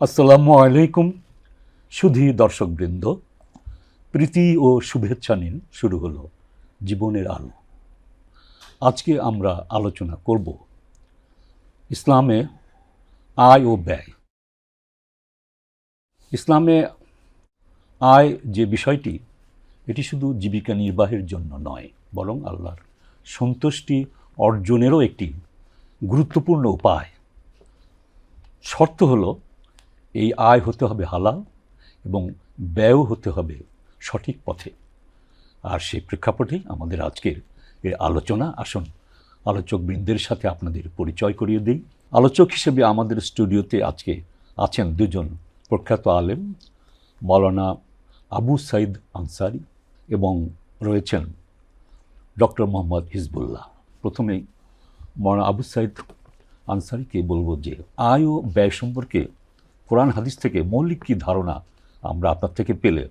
আসসালামু আলাইকুম, সুধী দর্শকবৃন্দ। প্রীতি ও শুভেচ্ছা নিন, শুরু হলো জীবনের আলো। আজকে আমরা আলোচনা করব ইসলামে আয় ও ব্যয়। ইসলামে আয় যে বিষয়টি, এটি শুধু জীবিকা নির্বাহের জন্য নয়, বরং আল্লাহর সন্তুষ্টি অর্জনেরও একটি গুরুত্বপূর্ণ উপায়। শর্ত হলো এই আয় হতে হবে হালাল এবং ব্যয় হতে হবে সঠিক পথে। আর সেই প্রেক্ষাপটেই আমাদের আজকের এই আলোচনা, আসুন আলোচক বৃন্দের সাথে আপনাদের পরিচয় করিয়ে দিই। আলোচক হিসেবে আমাদের স্টুডিওতে আজকে আছেন দুজন প্রখ্যাত আলেম মৌলানা আবু সাইদ আনসারি এবং রয়েছেন ডক্টর মোহাম্মদ হিজবুল্লাহ। প্রথমেই মৌলানা আবু সাইদ আনসারিকে বলব যে, আয় ও ব্যয় সম্পর্কে কোরআন হাদিস থেকে মৌলিক কী ধারণা আমরা আপনার থেকে পেলে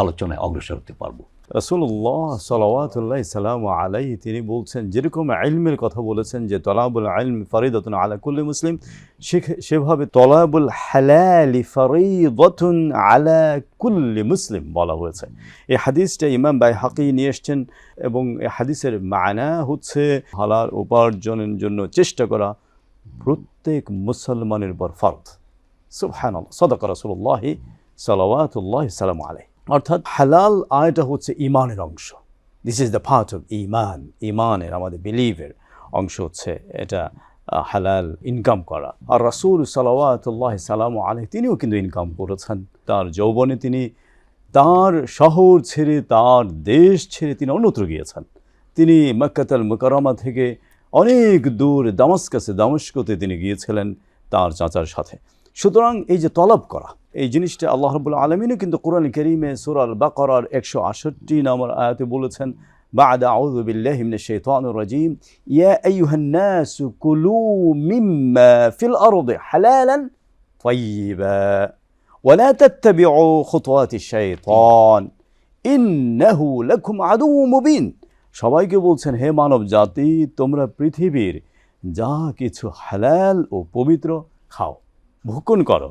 আলোচনায় অগ্রসর হতে পারব। রসুল্লাহ সালাওয়াতুল্লাহ সালাম আলাই তিনি বলছেন, যেরকম আইলমের কথা বলেছেন যে, তলাবুল আইলম ফরিদতুন আলা কুল্লি মুসলিম সেভাবে তলাবুল হালালি ফরিদতুন আলা কুল্লি মুসলিম বলা হয়েছে। এই হাদিসটা ইমাম বাই হাকি নিয়ে এসছেন এবং এই হাদিসের মানা হচ্ছে হালাল উপার্জনের জন্য চেষ্টা করা প্রত্যেক মুসলমানের পর ফরদ সুবহান সদক রসুল্লাহ সালাওয়াতুল্লাহ সালাম আলাই অর্থাৎ হালাল আয়টা হচ্ছে ইমানের অংশ। This is the part of ইমান ইমানের আমাদের বিলিভের অংশ হচ্ছে এটা হালাল ইনকাম করা। আর রাসূল সালাওয়াতুল্লাহ সালাম আলাই তিনিও কিন্তু ইনকাম করেছেন। তার যৌবনে তিনি, তার শহর ছেড়ে, তার দেশ ছেড়ে তিনি অন্যত্র গিয়েছেন। তিনি মক্কাতাল মুকাররমা থেকে অনেক দূর দামাস্কাসে, দামস্কতে তিনি গিয়েছিলেন তার চাচার সাথে। সুতরাং এই যে তলব করা এই জিনিসটা আল্লাহ রবুল আলমিনও কিন্তু কোরআন করিমে সুরাল বাকরার একশো আষট্টি নম্বর আয়াতে বলেছেন بعد أعوذ بالله من الشيطان الرجيم يا أيها الناس كلوا مما في الأرض حلالا طيبا ولا تتبعوا خطوات الشيطان إنه لكم عدو مبين সবাইকে বলছেন হে মানব জাতি তোমরা পৃথিবীর যা কিছু হালাল ও পবিত্র খাও ভক্ষণ করো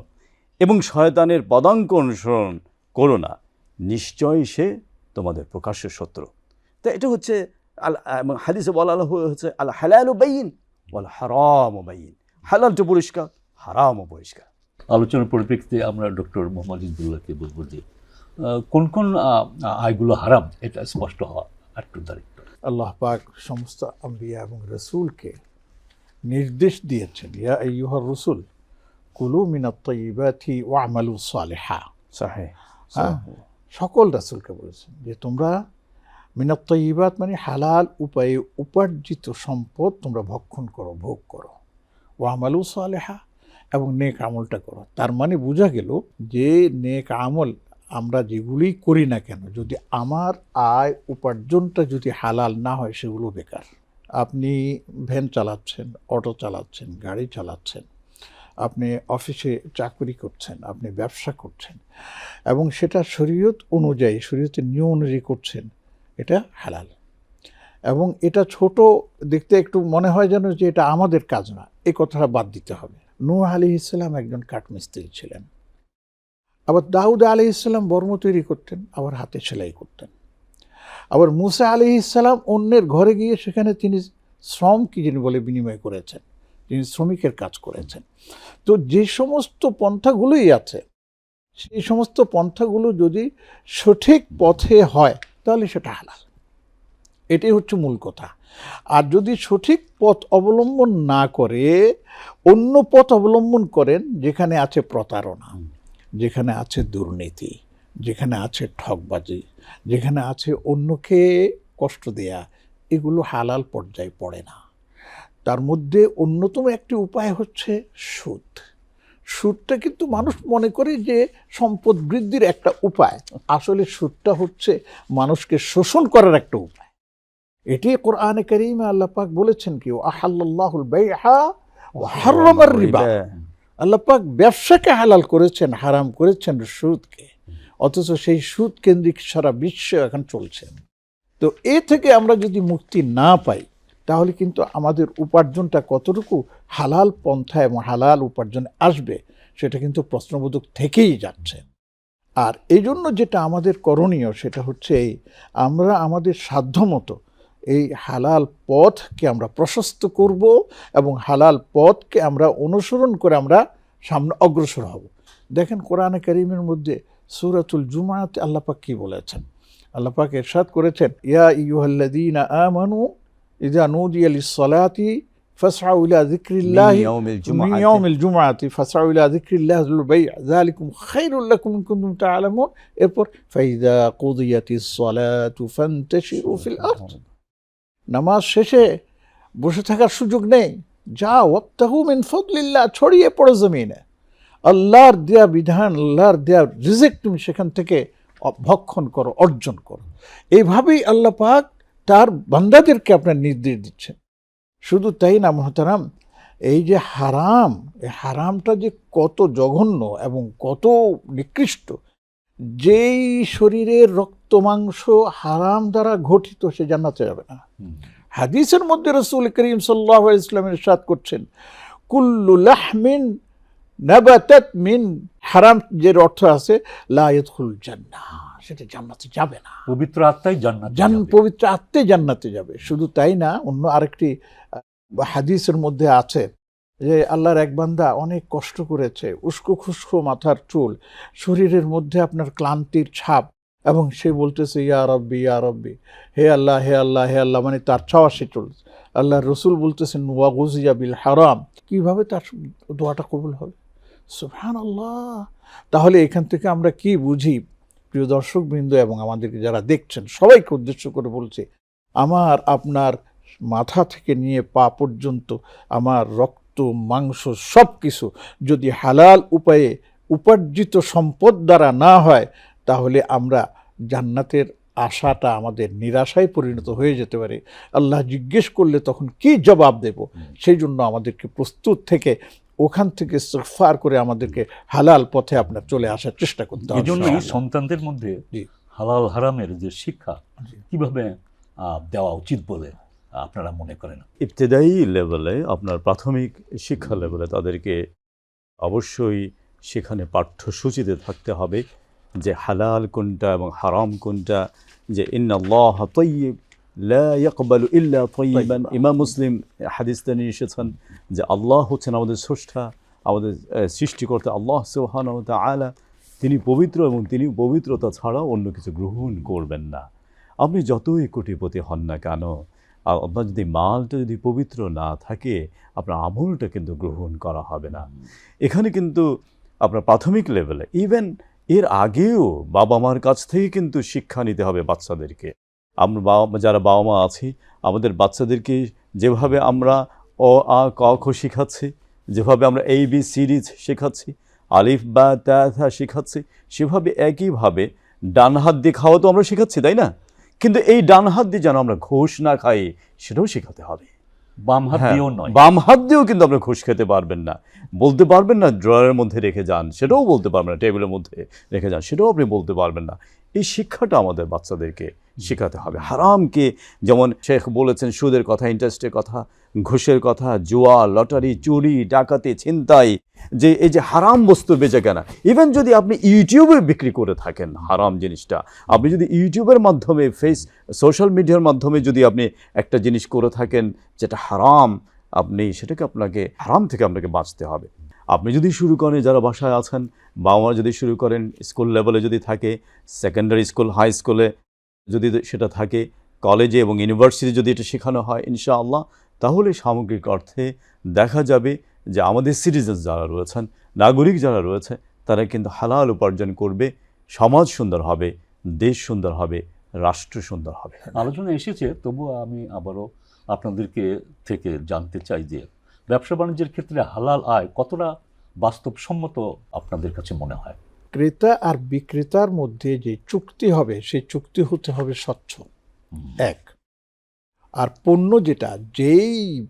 এবং শয়তানের পদাঙ্ক অনুসরণ করো না। নিশ্চয়ই সে তোমাদের প্রকাশ্য শত্রু। তো এটা হচ্ছে আল এবং হাদিসে বলা হচ্ছে আল হালাল বাইন বল হারাম বাইন। হালালটা পরিষ্কার হারামও পরিষ্কার। আলোচনার পরিপ্রেক্ষিতে আমরা ডক্টর মোহাম্মদ হিজবুল্লাহকে বলব যে কোন কোন আয়গুলো হারাম এটা স্পষ্ট হওয়া একটু দাঁড়িয়ে। আল্লাহ পাক সমস্ত আম্বিয়া এবং রসুলকে নির্দেশ দিয়েছেন ইয়া আইয়ুহার রসুল কুলু মিনাত ও আমালু সালেহা হ্যাঁ সকল রাসুলকে বলেছেন যে তোমরা মিনাত তৈবাত মানে হালাল উপায়ে উপার্জিত সম্পদ তোমরা ভক্ষণ করো ভোগ করো। ও আমালু সালেহা এবং নেক আমলটা করো। তার মানে বোঝা গেল যে নেক আমল আমরা যেগুলি করি না কেন যদি আমার আয় উপার্জনটা যদি হালাল না হয় সেগুলো বেকার। আপনি ভ্যান চালাচ্ছেন অটো চালাচ্ছেন গাড়ি চালাচ্ছেন আপনি অফিসে চাকরি করছেন, আপনি ব্যবসা করছেন, এবং সেটা শরীয়ত অনুযায়ী শরীয়তের নিয়ম অনুযায়ী করছেন, এটা হালাল। এবং এটা ছোট, দেখতে একটু মনে হয় যেন যে এটা আমাদের কাজ না এই কথাটা বাদ দিতে হবে। নূহ আলী ইসলাম একজন কাঠমিস্ত্রি ছিলেন। আবার দাউদ আলী ইসলাম বর্ম তৈরি করতেন, আবার হাতে সেলাই করতেন। আবার মুসা আলী ইসলাম অন্যের ঘরে গিয়ে সেখানে তিনি শ্রম কি যিনি বলে বিনিময় করেছেন। তিনি শ্রমিকের কাজ করেছেন। তো যে সমস্ত পন্থাগুলোই আছে, সেই সমস্ত পন্থাগুলো যদি সঠিক পথে হয়, তাহলে সেটা হালাল। এটাই হচ্ছে মূল কথা। আর যদি সঠিক পথ অবলম্বন না করে, অন্য পথ অবলম্বন করেন, যেখানে আছে প্রতারণা, যেখানে আছে দুর্নীতি, যেখানে আছে ঠকবাজি যেখানে আছে অন্যকে কষ্ট দেয়া, এগুলো হালাল পর্যায়ে পড়ে না। তার মধ্যে অন্যতম একটি উপায় হচ্ছে সুদ। সুদটা কিন্তু মানুষ মনে করে যে সম্পদ বৃদ্ধির একটা উপায়। আসলে সুদটা হচ্ছে মানুষকে শোষণ করার একটা উপায়। এটি কোরআনে করিমে আল্লাহ পাক বলেছেন কি আহাল্লাহুল বাইহা ওয়া হাররামার রিবা। আল্লাহ পাক ব্যবসাকে হালাল করেছেন হারাম করেছেন সুদকে। অথচ সেই সুদ কেন্দ্রিক সারা বিশ্ব এখন চলছে। তো এ থেকে আমরা যদি মুক্তি না পাই তাহলে কিন্তু আমাদের উপার্জনটা কতটুকু? হালাল পন্থা এবং হালাল উপার্জন আসবে, সেটা কিন্তু প্রশ্নবোধক থেকেই যাচ্ছে। আর এই জন্য যেটা আমাদের করণীয়, সেটা হচ্ছে এই, আমরা আমাদের সাধ্যমতো এই হালাল পথকে আমরা প্রশস্ত করব এবং হালাল পথকে আমরা অনুসরণ করে আমরা সামনে অগ্রসর হব। দেখেন কোরআনে করিমের মধ্যে সুরাতুল জুমাতে আল্লাপাক কী বলেছেন? আল্লাপাক এরশাদ করেছেন, ইয়া ইয়ুহাল্লাযীনা আমানু ইযা নুদিয়া লিস-সালাতি ফাসআউ ইলা যিকরিল্লাহি من يوم من الجمعة يوم الجمعة فاسعوا إلى ذكر الله ذو البيع ذلكم خير لكم إن كنتم تعلمون এরপর فإذا قضيت الصلاة فانتشروا في الأرض নামাজ শেষে বসে থাকার সুযোগ নেই যাও ওয়াক্তাহু মিন ফদলিল্লাহ ছড়িয়ে পড়ো জমিনে আল্লাহর দেয়া বিধান আল্লাহর দেয়া রিজিক তুমি সেখান থেকে অ- ভক্ষণ করো অর্জন করো এইভাবেই আল্লাহ পাক তার বান্দাদেরকে আপনার নির্দেশ দিচ্ছেন। শুধু তাই না মহতারাম এই যে হারাম এই হারামটা যে কত জঘন্য এবং কত নিকৃষ্ট যেই শরীরের রক্ত মাংস হারাম দ্বারা ঘটিত সে জানাতে যাবে না। হাদিসের মধ্যে রসুল করিম সাল্লাহ ইসলামের সাথ করছেন কুল্লু লাহমিন নাবাতাত মিন হারাম যে অর্থ আছে লায়তুল জান্নাহ সেটা জান্নাতে যাবে না। পবিত্র আত্মাই জান্নাত জান পবিত্র আত্মে জান্নাতে যাবে। শুধু তাই না অন্য আরেকটি হাদিসের মধ্যে আছে যে আল্লাহর এক বান্দা অনেক কষ্ট করেছে উস্কো খুস্কো মাথার চুল শরীরের মধ্যে আপনার ক্লান্তির ছাপ এবং সে বলতেছে ইয়া রব্বি ইয়া রব্বি হে আল্লাহ হে আল্লাহ হে আল্লাহ মানে তার ছাওয়া সে চলছে আল্লাহ রসুল বলতেছেন ওয়া গুজিয়া বিল হারাম। কীভাবে তার দোয়াটা কবুল হবে? সুবহান আল্লাহ তাহলে এখান থেকে আমরা কি বুঝি? প্রিয় দর্শকবৃন্দ এবং আমাদেরকে যারা দেখছেন সবাইকে উদ্দেশ্য করে বলছে আমার আপনার মাথা থেকে নিয়ে পা পর্যন্ত আমার রক্ত মাংস সব কিছু যদি হালাল উপায়ে উপার্জিত সম্পদ দ্বারা না হয় তাহলে আমরা জান্নাতের আশাটা আমাদের নিরাশায় পরিণত হয়ে যেতে পারে। আল্লাহ জিজ্ঞেস করলে তখন কি জবাব দেব? সেই জন্য আমাদেরকে প্রস্তুত থেকে ওখান থেকে ইস্তেগফার করে আমাদেরকে হালাল পথে আপনার চলে আসার চেষ্টা করতে হবে। এই জন্যই সন্তানদের মধ্যে হালাল হারামের যে শিক্ষা। কীভাবে দেওয়া উচিত বলে আপনারা মনে করেন? ইবতেদায়ী লেভেলে আপনার প্রাথমিক শিক্ষা লেভেলে তাদেরকে অবশ্যই সেখানে পাঠ্যসূচিতে থাকতে হবে যে হালাল কোনটা এবং হারাম কোনটা যে ইন্নাল্লাহ তৈব ইয়াকবালু ইল্লা তৈবান। ইমাম মুসলিম হাদিসটা নিয়ে এসেছেন যে আল্লাহ হচ্ছেন আমাদের স্রষ্টা আমাদের সৃষ্টিকর্তা আল্লাহ সুবহানাহু ওয়া তাআলা। তিনি পবিত্র এবং তিনি পবিত্রতা ছাড়া অন্য কিছু গ্রহণ করবেন না। আপনি যতই কোটিপতি হন না কেন আপনার যদি মালটা যদি পবিত্র না থাকে আপনার আমলটা কিন্তু গ্রহণ করা হবে না। এখানে কিন্তু আপনার প্রাথমিক লেভেলে ইভেন এর আগেও বাবা মার কাছ থেকে কিন্তু শিক্ষা নিতে হবে বাচ্চাদেরকে। আমরা বাবা যারা বাবা মা আছি আমাদের বাচ্চাদেরকে যেভাবে আমরা অ আ ক খ শেখাচ্ছি যেভাবে আমরা এই বি সিরিজ শেখাচ্ছি আলিফ বা তা শেখাচ্ছি সেভাবে একইভাবে ডান হাত দিয়ে খাওয়া তো আমরা শেখাচ্ছি তাই না? কিন্তু এই ডান হাত দিয়ে যেন আমরা ঘোষ না খাই সেটাও শেখাতে হবে। বাম হাত হ্যাঁ, দিয়েও নয়। বাম হাত দিয়েও কিন্তু আপনি ঘুষ খেতে পারবেন না। বলতে পারবেন না ড্রয়ারের মধ্যে রেখে যান সেটাও বলতে পারবেন না টেবিলের মধ্যে রেখে যান সেটাও আপনি বলতে পারবেন না। এই শিক্ষাটা আমাদের বাচ্চাদেরকে শেখাতে হবে। হারামকে যেমন শেখ বলেছেন, সুদের কথা ইন্টারেস্টের কথা, ঘুষের কথা, জুয়া, লটারি, চুরি, ডাকাতি, ছিনতাই, যে এই যে হারাম বস্তু বেচে কেনা ইভেন যদি আপনি ইউটিউবে বিক্রি করে থাকেন হারাম জিনিসটা, আপনি যদি ইউটিউবের মাধ্যমে ফেস সোশ্যাল মিডিয়ার মাধ্যমে যদি আপনি একটা জিনিস করে থাকেন যেটা হারাম, আপনি সেটাকে আপনাকে, হারাম থেকে আপনাকে বাঁচতে হবে। আপনি যদি শুরু করেন, যারা বাসায় আছেন বাবা মা যদি শুরু করেন স্কুল লেভেলে যদি থাকে সেকেন্ডারি স্কুল হাই স্কুলে যদি সেটা থাকে কলেজে এবং ইউনিভার্সিটি যদি এটা শেখানো হয়, ইনশাআল্লাহ, তাহলে সামগ্রিক অর্থে দেখা যাবে যে আমাদের সিটিজেন যারা রয়েছেন, নাগরিক যারা রয়েছে, তারা কিন্তু হালাল উপার্জন করবে, সমাজ সুন্দর হবে, দেশ সুন্দর হবে, রাষ্ট্র সুন্দর হবে। আলোচনা এসেছে, তবুও আমি আবারও আপনাদেরকে থেকে জানতে চাই যে ব্যবসা বাণিজ্যের ক্ষেত্রে হালাল আয় কতটা বাস্তবসম্মত আপনাদের কাছে মনে হয়? ক্রেতা আর বিক্রেতার মধ্যে যে চুক্তি হবে সেই চুক্তি হতে হবে স্বচ্ছ। এক। আর পণ্য যেটা যেই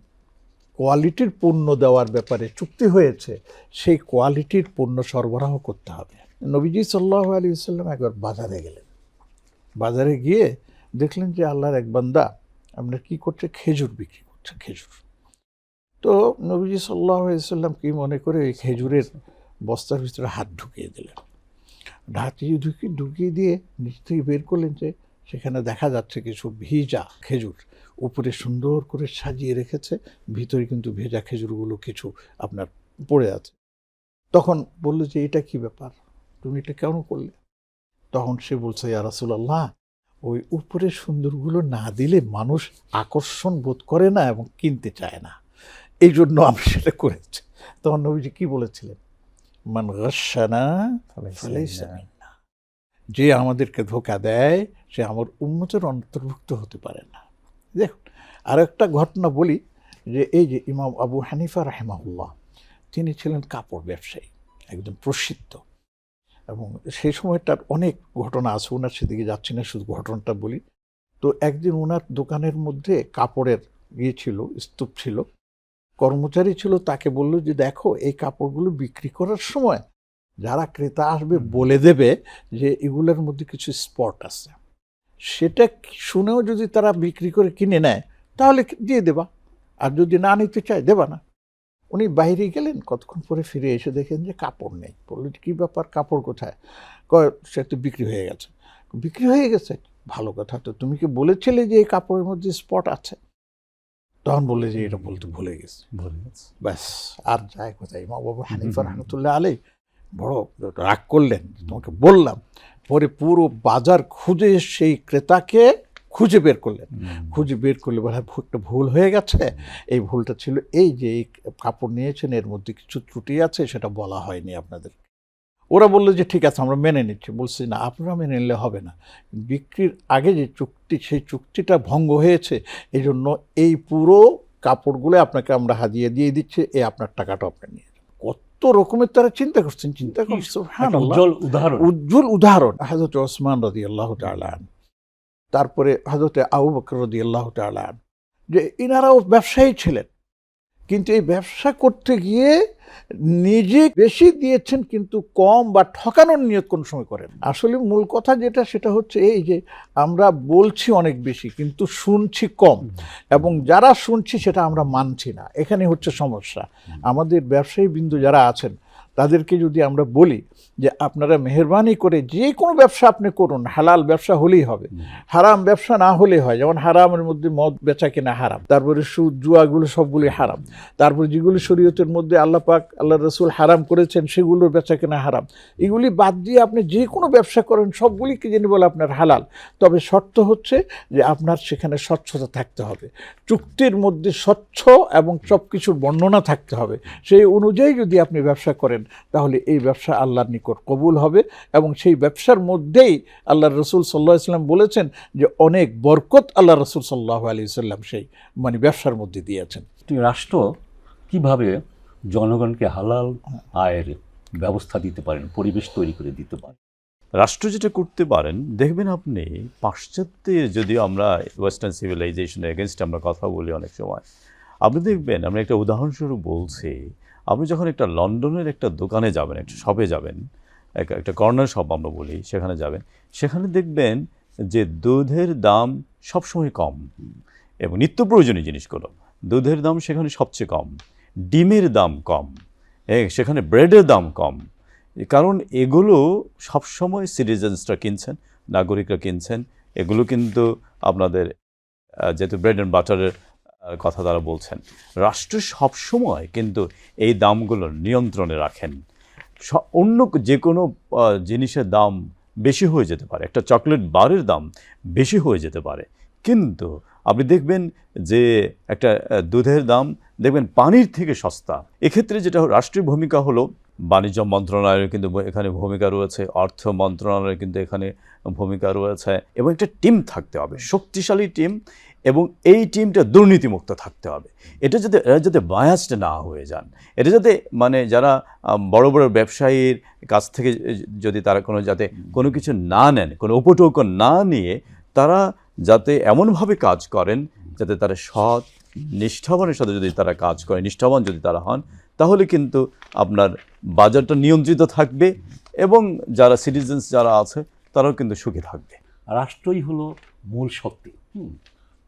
কোয়ালিটির পণ্য দেওয়ার ব্যাপারে চুক্তি হয়েছে সেই কোয়ালিটির পণ্য সরবরাহ করতে হবে। নবীজি সাল্লাহ আলী সাল্লাম একবার বাজারে গেলেন। বাজারে গিয়ে দেখলেন যে আল্লাহর এক বান্দা আপনার কি করছে? খেজুর বিক্রি করছে খেজুর। তো নবীজি সাল্লাহ সাল্লাম কি মনে করে ওই খেজুরের বস্তার ভিতরে হাত ঢুকিয়ে দিলেন। হাত ঢুকি, ঢুকিয়ে দিয়ে নিচ থেকে বের করলেন যে সেখানে দেখা যাচ্ছে কিছু ভিজা খেজুর। উপরে সুন্দর করে সাজিয়ে রেখেছে, ভিতরে কিন্তু ভেজা খেজুরগুলো কিছু আপনার পড়ে আছে। তখন বলল যে, এটা কি ব্যাপার? তুমি এটা কেন করলে? তখন সে বলছে, ইয়া রাসূলুল্লাহ, ওই উপরের সুন্দরগুলো না দিলে মানুষ আকর্ষণ বোধ করে না এবং কিনতে চায় না। এই জন্য আমি সেটা করেছি। তখন নবীজি কি বলেছিলেন? মান গাসানা যে আমাদেরকে ধোকা দেয় সে আমার উন্মতের অন্তর্ভুক্ত হতে পারে না। দেখুন আর একটা ঘটনা বলি যে এই যে ইমাম আবু হানিফা রাহেমাহুল্লাহ তিনি ছিলেন কাপড় ব্যবসায়ী একদম প্রসিদ্ধ। এবং সেই সময়টার অনেক ঘটনা আছে ওনার সেদিকে যাচ্ছি না শুধু ঘটনাটা বলি। তো একদিন ওনার দোকানের মধ্যে কাপড়ের ইয়ে ছিল স্তূপ ছিল কর্মচারী ছিল তাকে বলল যে দেখো এই কাপড়গুলো বিক্রি করার সময় যারা ক্রেতা আসবে বলে দেবে যে এগুলোর মধ্যে কিছু স্পট আছে। সেটা শুনেও যদি তারা বিক্রি করে কিনে নেয় তাহলে দিয়ে দেবা? আর যদি না নিতে চায় দেবা না। উনি বাইরে গেলেন কতক্ষণ পরে ফিরে এসে দেখেন যে কাপড় নেই। বললেন কী ব্যাপার? কাপড় কোথায়? কয় সে তো বিক্রি হয়ে গেছে। বিক্রি হয়ে গেছে? ভালো কথা তো তুমি কি বলেছিলে যে এই কাপড়ের মধ্যে স্পট আছে? তখন বললে যে এটা বলতে ভুলে গেছে ভুলে গেছে। ব্যাস আর যায় কোথায় মা বাবা হানিফা রহমতুল্লাহ আলাই বড় রাগ করলেন তোমাকে বললাম। পরে পুরো বাজার খুঁজে সেই ক্রেতাকে খুঁজে বের করলেন। খুঁজে বের করলে বলে "ভু- একটা ভুল হয়ে গেছে। এই ভুলটা ছিল এই যে এই কাপড় নিয়েছেন এর মধ্যে কিছু ত্রুটি আছে সেটা বলা হয়নি আপনাদের ওরা বলল যে ঠিক আছে আমরা মেনে নিচ্ছি। বলছি না আপনারা মেনে নিলে হবে না। বিক্রির আগে যে চুক্তি সেই চুক্তিটা ভঙ্গ হয়েছে এই জন্য এই পুরো কাপড়গুলো আপনাকে আমরা হাজিয়ে দিয়ে দিচ্ছি এই আপনার টাকাটা আপনি নিয়ে যান কত রকমের তারা চিন্তা করছেন চিন্তা করছেন উজ্জ্বল উদাহরণ। উজ্জ্বল উদাহরণ। হাজরত ওসমান রদি আল্লাহ তালান তারপরে হাজরতে আবু বকর রদি আল্লাহ তালান যে ইনারাও ব্যবসায়ী ছিলেন। কিন্তু এই ব্যবসা করতে গিয়ে নিজে বেশি দিয়েছেন কিন্তু কম বা ঠকানোর নিয়ত কোনো সময় করেন আসলে মূল কথা যেটা সেটা হচ্ছে এই যে আমরা বলছি অনেক বেশি কিন্তু শুনছি কম এবং যারা শুনছি সেটা আমরা মানছি না। এখানে হচ্ছে সমস্যা। আমাদের ব্যবসায়ী বিন্দু যারা আছেন তাদেরকে যদি আমরা বলি যে আপনারা মেহরবানি করে যে কোনো ব্যবসা আপনি করুন হালাল ব্যবসা হলেই হবে। হারাম ব্যবসা না হলেই হয়। যেমন হারামের মধ্যে মদ বেচা কেনা হারাম তারপরে সুদ জুয়াগুলো সবগুলি হারাম। তারপরে যেগুলি শরীয়তের মধ্যে আল্লাহ পাক আল্লাহ রসুল হারাম করেছেন সেগুলোর বেচা কেনা হারাম। এগুলি বাদ দিয়ে আপনি যে কোনো ব্যবসা করেন সবগুলিকে জেনে বলে আপনার হালাল। তবে শর্ত হচ্ছে যে আপনার সেখানে স্বচ্ছতা থাকতে হবে। চুক্তির মধ্যে স্বচ্ছ এবং সব কিছুর বর্ণনা থাকতে হবে। সেই অনুযায়ী যদি আপনি ব্যবসা করেন তাহলে এই ব্যবসা আল্লাহর নিকট কবুল হবে এবং সেই ব্যবসার মধ্যেই আল্লাহ রসুল সাল্লাহ ইসলাম বলেছেন যে অনেক বরকত আল্লাহ রসুল সাল্লাহ আলি সাল্লাম সেই মানে ব্যবসার মধ্যে দিয়েছেন। রাষ্ট্র কীভাবে জনগণকে হালাল আয়ের ব্যবস্থা দিতে পারেন পরিবেশ তৈরি করে দিতে পারেন? রাষ্ট্র যেটা করতে পারেন দেখবেন আপনি পাশ্চাত্যে যদি আমরা ওয়েস্টার্ন সিভিলাইজেশনের এগেনস্ট আমরা কথা বলি অনেক সময় আপনি দেখবেন আমরা একটা উদাহরণস্বরূপ বলছি আপনি যখন একটা লন্ডনের একটা দোকানে যাবেন, একটা শপে যাবেন, এক- একটা কর্নার শপ আমরা বলি, সেখানে যাবেন, সেখানে দেখবেন যে দুধের দাম সবসময় কম এবং নিত্য প্রয়োজনীয় জিনিসগুলো। দুধের দাম সেখানে সবচেয়ে কম, ডিমের দাম কম সেখানে ব্রেডের দাম কম। কারণ এগুলো সবসময় সিটিজেন্সরা কিনছেন, নাগরিকরা কিনছেন, এগুলো কিন্তু আপনাদের যেহেতু ব্রেড অ্যান্ড বাটারের কথা তারা বলছেন। রাষ্ট্র সবসময় কিন্তু এই দামগুলো নিয়ন্ত্রণে রাখেন। অন্য যে কোনো জিনিসের দাম বেশি হয়ে যেতে পারে। একটা চকলেট বারের দাম বেশি হয়ে যেতে পারে। কিন্তু আপনি দেখবেন যে একটা দুধের দাম দেখবেন পানির থেকে সস্তা। এক্ষেত্রে যেটা রাষ্ট্রীয় ভূমিকা হলো, বাণিজ্য মন্ত্রণালয়ের কিন্তু এখানে ভূমিকা রয়েছে, অর্থ মন্ত্রণালয়ের কিন্তু এখানে ভূমিকা রয়েছে এবং একটা টিম থাকতে হবে। শক্তিশালী টিম এবং এই টিমটা দুর্নীতিমুক্ত থাকতে হবে। এটা যাতে এরা যাতে বায়াসড না হয়ে যান, এটা যাতে মানে যারা বড় বড় ব্যবসায়ীর কাছ থেকে যদি তারা কোনো যাতে কোনো কিছু না নেন, কোনো উপটোকন না নিয়ে তারা যাতে এমনভাবে কাজ করেন যাতে তারা সৎ, নিষ্ঠাবানের সাথে যদি তারা কাজ করে নিষ্ঠাবান যদি তারা হন, তাহলে কিন্তু আপনার বাজারটা নিয়ন্ত্রিত থাকবে এবং যারা সিটিজেন্স যারা আছে, তারাও কিন্তু সুখী থাকবে। রাষ্ট্রই হলো মূল শক্তি।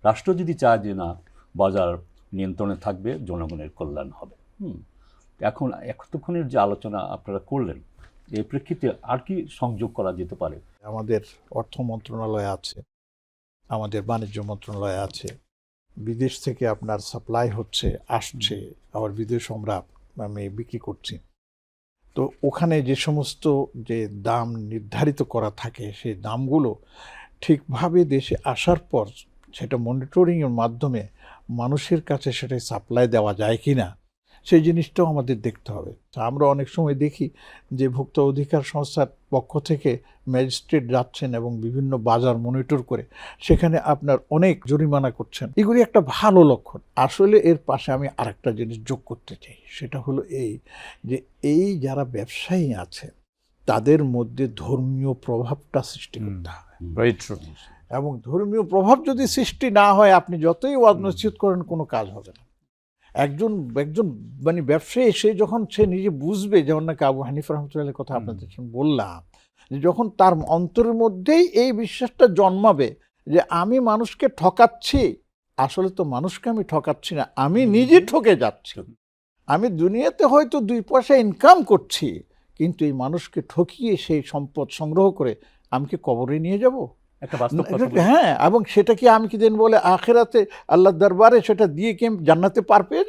রাষ্ট্র যদি চায় যে না, বাজার নিয়ন্ত্রণে থাকবে, জনগণের কল্যাণ হবে। হুম। এখন এতক্ষণের যে আলোচনা আপনারা করলেন এই প্রেক্ষিতে আর কি সংযোগ করা যেতে পারে? আমাদের অর্থ মন্ত্রণালয় আছে, আমাদের বাণিজ্য মন্ত্রণালয় আছে, বিদেশ থেকে আপনার সাপ্লাই হচ্ছে, আসছে, আবার বিদেশ আমরা, আমি বিক্রি করছি। তো ওখানে যে সমস্ত যে দাম নির্ধারিত করা থাকে, সেই দামগুলো ঠিকভাবে দেশে আসার পর সেটা মনিটরিংয়ের মাধ্যমে মানুষের কাছে সেটা সাপ্লাই দেওয়া যায় কি না সেই জিনিসটাও আমাদের দেখতে হবে। তা আমরা অনেক সময় দেখি যে ভোক্তা অধিকার সংস্থার পক্ষ থেকে ম্যাজিস্ট্রেট যাচ্ছেন এবং বিভিন্ন বাজার মনিটর করে সেখানে আপনার অনেক জরিমানা করছেন। এগুলি একটা ভালো লক্ষণ। আসলে এর পাশে আমি আরেকটা জিনিস যোগ করতে চাই সেটা হলো এই যে এই যারা ব্যবসায়ী আছে তাদের মধ্যে ধর্মীয় প্রভাবটা সৃষ্টি করতে হবে। এবং ধর্মীয় প্রভাব যদি সৃষ্টি না হয় আপনি যতই ওয়াজ নসিহত করেন কোনো কাজ হবে না। একজন একজন মানে ব্যবসায়ী সে যখন সে নিজে বুঝবে যেমন নাকি আবু হানিফ রহমতুল্লাহের কথা আপনাদের বললাম যে যখন তার অন্তরের মধ্যেই এই বিশ্বাসটা জন্মাবে যে আমি মানুষকে ঠকাচ্ছি আসলে তো মানুষকে আমি ঠকাচ্ছি না আমি নিজে ঠকে যাচ্ছি। আমি দুনিয়াতে হয়তো দুই পয়সা ইনকাম করছি কিন্তু এই মানুষকে ঠকিয়ে সেই সম্পদ সংগ্রহ করে আমি কি কবরে নিয়ে যাব? একটা বাস্তব। হ্যাঁ এবং সেটা কি আমি কি দেন বলে আখেরাতে আল্লাহ দরবারে সেটা দিয়ে কি জান্নাতে পার পেয়ে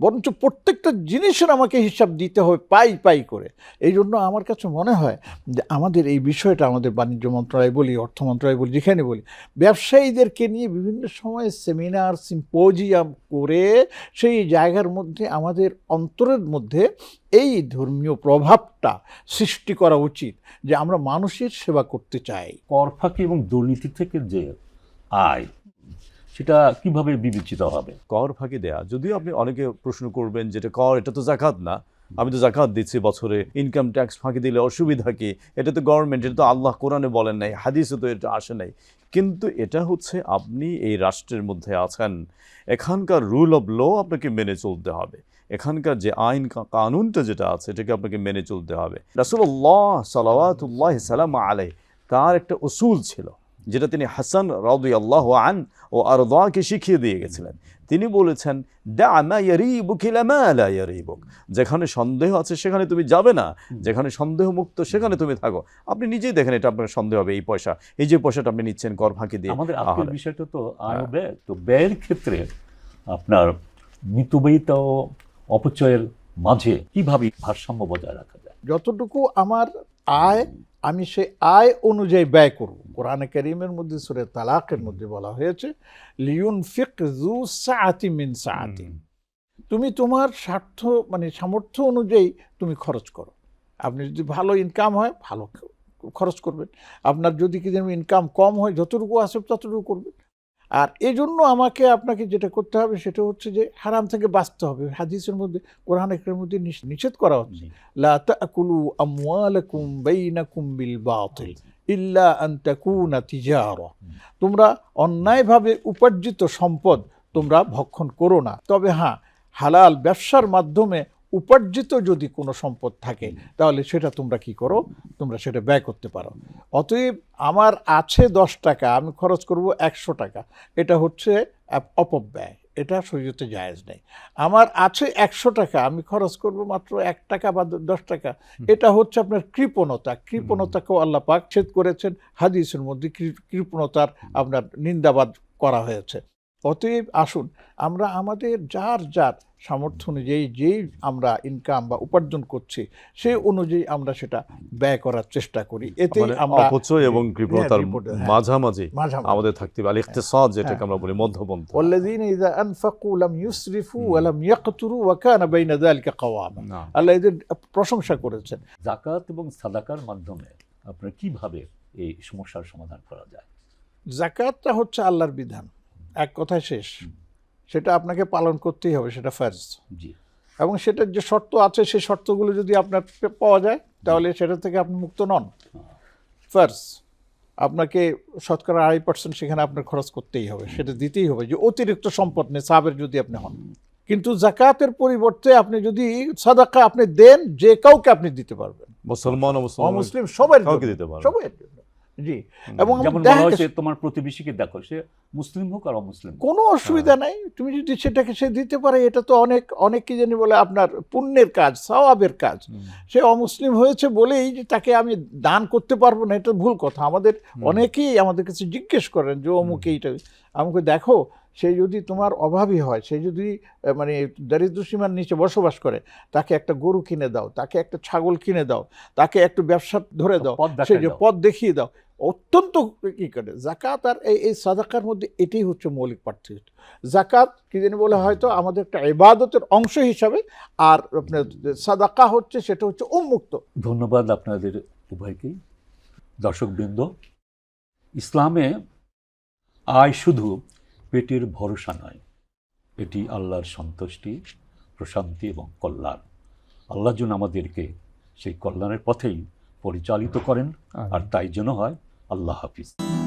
বরঞ্চ প্রত্যেকটা জিনিসের আমাকে হিসাব দিতে হবে পাই পাই করে। এই জন্য আমার কাছে মনে হয় যে আমাদের এই বিষয়টা আমাদের বাণিজ্য মন্ত্রণালয় বলি, অর্থ মন্ত্রণালয় বলি, যেখানে বলি, ব্যবসায়ীদেরকে নিয়ে বিভিন্ন সময় সেমিনার সিম্পোজিয়াম করে সেই জায়গার মধ্যে আমাদের অন্তরের মধ্যে এই ধর্মীয় প্রভাবটা সৃষ্টি করা উচিত যে আমরা মানুষের সেবা করতে চাই। কর ফাঁকি এবং দুর্নীতি থেকে যে আয় সেটা কীভাবে বিবেচিত হবে? কর ফাঁকি দেয়া। যদিও আপনি অনেকে প্রশ্ন করবেন যেটা কর, এটা তো জাকাত না। আমি তো জাকাত দিচ্ছি বছরে। ইনকাম ট্যাক্স ফাঁকি দিলে অসুবিধা কি? এটা তো গভর্নমেন্ট এটা তো আল্লাহ কোরআনে বলেন নাই, হাদিসে তো এটা আসে নাই। কিন্তু এটা হচ্ছে আপনি এই রাষ্ট্রের মধ্যে আছেন। এখানকার রুল অফ ল আপনাকে মেনে চলতে হবে। এখানকার যে আইন কানুনটা যেটা আছে, এটাকে আপনাকে মেনে চলতে হবে। রাসুল্লাহ সালাওয়াতুল্লাহ সালাম আলাই তার একটা উসুল ছিল। যেটা তিনি হাসান রাদি আল্লাহ আন ও আরদাকে শিখিয়ে দিয়ে গেছিলেন। তিনি বলেছেন দা মা ইয়ারিবুক ইলা মা লা ইয়ারিবুক। যেখানে সন্দেহ আছে সেখানে তুমি যাবে না যেখানে সন্দেহ মুক্ত সেখানে তুমি থাকো। আপনি নিজেই দেখেন এটা আপনার সন্দেহ হবে এই পয়সা এই যে পয়সাটা আপনি নিচ্ছেন কর ফাঁকি দিয়ে আমাদের বিষয়টা তো আয় ব্যয় তো ব্যয়ের ক্ষেত্রে আপনার মিতব্যয়িতা ও অপচয়ের মাঝে কীভাবে ভারসাম্য বজায় রাখা যায়? যতটুকু আমার আয় আমি সেই আয় অনুযায়ী ব্যয় করব। কোরআনে করিমের মধ্যে সুরে তালাকের মধ্যে বলা হয়েছে লিউন ফিক জু সাআতি মিন সাআতি। তুমি তোমার স্বার্থ মানে সামর্থ্য অনুযায়ী তুমি খরচ করো। আপনি যদি ভালো ইনকাম হয় ভালো খরচ করবেন। আপনার যদি কি ইনকাম কম হয় যতটুকু আসে ততটুকু করবেন। আর এই জন্য আমাকে আপনাকে যেটা করতে হবে সেটা হচ্ছে যে হারাম থেকে বাঁচতে হবে। হাদিসের মধ্যে কোরআনের মধ্যে নিষ- নিষেধ করা হচ্ছে। লা তাকুলু আমওয়ালাকুম বাইনাকুম বিল বাতিল ইল্লা আন তাকুনা তিজারা। তোমরা অন্যায়ভাবে উপার্জিত সম্পদ তোমরা ভক্ষণ করো না। তবে হ্যাঁ হালাল ব্যবসার মাধ্যমে উপার্জিত যদি কোনো সম্পদ থাকে তাহলে সেটা তোমরা কি করো? তোমরা সেটা ব্যয় করতে পারো। অতএব আমার আছে দশ টাকা আমি খরচ করব একশো টাকা। এটা হচ্ছে অপব্যয়। এটা শরীরতে জায়েজ নেই। আমার আছে একশো টাকা আমি খরচ করব মাত্র এক টাকা বা দশ টাকা। এটা হচ্ছে আপনার কৃপণতা। কৃপণতাকেও আল্লাহ পাক ছেদ করেছেন। হাদিসের মধ্যে কৃপণতার আপনার নিন্দাবাদ করা হয়েছে। অতএব আসুন আমরা আমাদের যার যার সামর্থ্য অনুযায়ী যেই আমরা ইনকাম বা উপার্জন করছি সেই অনুযায়ী আমরা সেটা ব্যয় করার চেষ্টা করি। এতে মানে আমরা অপচয় এবং হ্যাঁ, কৃপণতার হ্যাঁ, মাঝামাঝি আমাদের থাকতে হবে আল ইখতিসাদ হ্যাঁ, যেটাকে আমরা বলি মধ্যপন্থা। আল্লাযীনা ইযা আনফাকু লাম ইউসরিফু ওয়া লাম ইয়াকতুরু ওয়া কানা বাইনা যালিকা কাওয়ামা। আল্লাহ এদের প্রশংসা করেছেন। যাকাত এবং সাদাকার মাধ্যমে আপনারা কীভাবে এই সমস্যার সমাধান করা যায়? যাকাতটা হচ্ছে আল্লাহর বিধান। এক কথায় শেষ। সেটা আপনাকে পালন করতেই হবে সেটা ফার্জ। জি। এবং সেটার যে শর্ত আছে সেই শর্তগুলো যদি আপনার পাওয়া যায় তাহলে সেটা থেকে আপনি মুক্ত নন। ফার্স্ট আপনাকে শতকরা আড়াই পার্সেন্ট সেখানে আপনার খরচ করতেই হবে সেটা দিতেই হবে যে অতিরিক্ত সম্পদ নেই সাবের যদি আপনি হন। কিন্তু জাকাতের পরিবর্তে আপনি যদি সাদাকা আপনি দেন যে কাউকে আপনি দিতে পারবেন। মুসলমান ও মুসলমান অমুসলিম সবাই কাউকে দিতে পারবে। সবাই জি। এবং যেমন হয়েছে তোমার প্রতিবেশীকে দেখো সে মুসলিম হোক আর অমুসলিম কোনো অসুবিধা নাই। তুমি যদি সেটাকে সে দিতে পারে এটা তো অনেক অনেক কি জানি বলে আপনার পুণ্যের কাজ সওয়াবের কাজ। সে অমুসলিম হয়েছে বলেই যে তাকে আমি দান করতে পারব না এটা ভুল কথা। আমাদের অনেকেই আমাদের কাছে জিজ্ঞেস করেন যে অমুক এইটা আমাকে দেখো সে যদি তোমার অভাবী হয় সে যদি মানে দারিদ্র সীমার নিচে বসবাস করে তাকে একটা গরু কিনে দাও তাকে একটা ছাগল কিনে দাও তাকে একটু ব্যবসা ধরে দাও সে যে। পথ দেখিয়ে দাও অত্যন্ত কি করে। জাকাত আর এই এই সাদাকার মধ্যে এটাই হচ্ছে মৌলিক পার্থক্য। জাকাত কি জানি বলে হয়তো আমাদের একটা ইবাদতের অংশ হিসাবে আর আপনার সাদাকা হচ্ছে সেটা হচ্ছে উন্মুক্ত। ধন্যবাদ আপনাদের উভয়কেই। দর্শকবৃন্দ ইসলামে আয় শুধু পেটের ভরসা নয় এটি আল্লাহর সন্তুষ্টি প্রশান্তি এবং কল্যাণ। আল্লাহ যেন আমাদেরকে সেই কল্যাণের পথেই পরিচালিত করেন আর তাই যেন হয় আল্লাহ হাফিজ।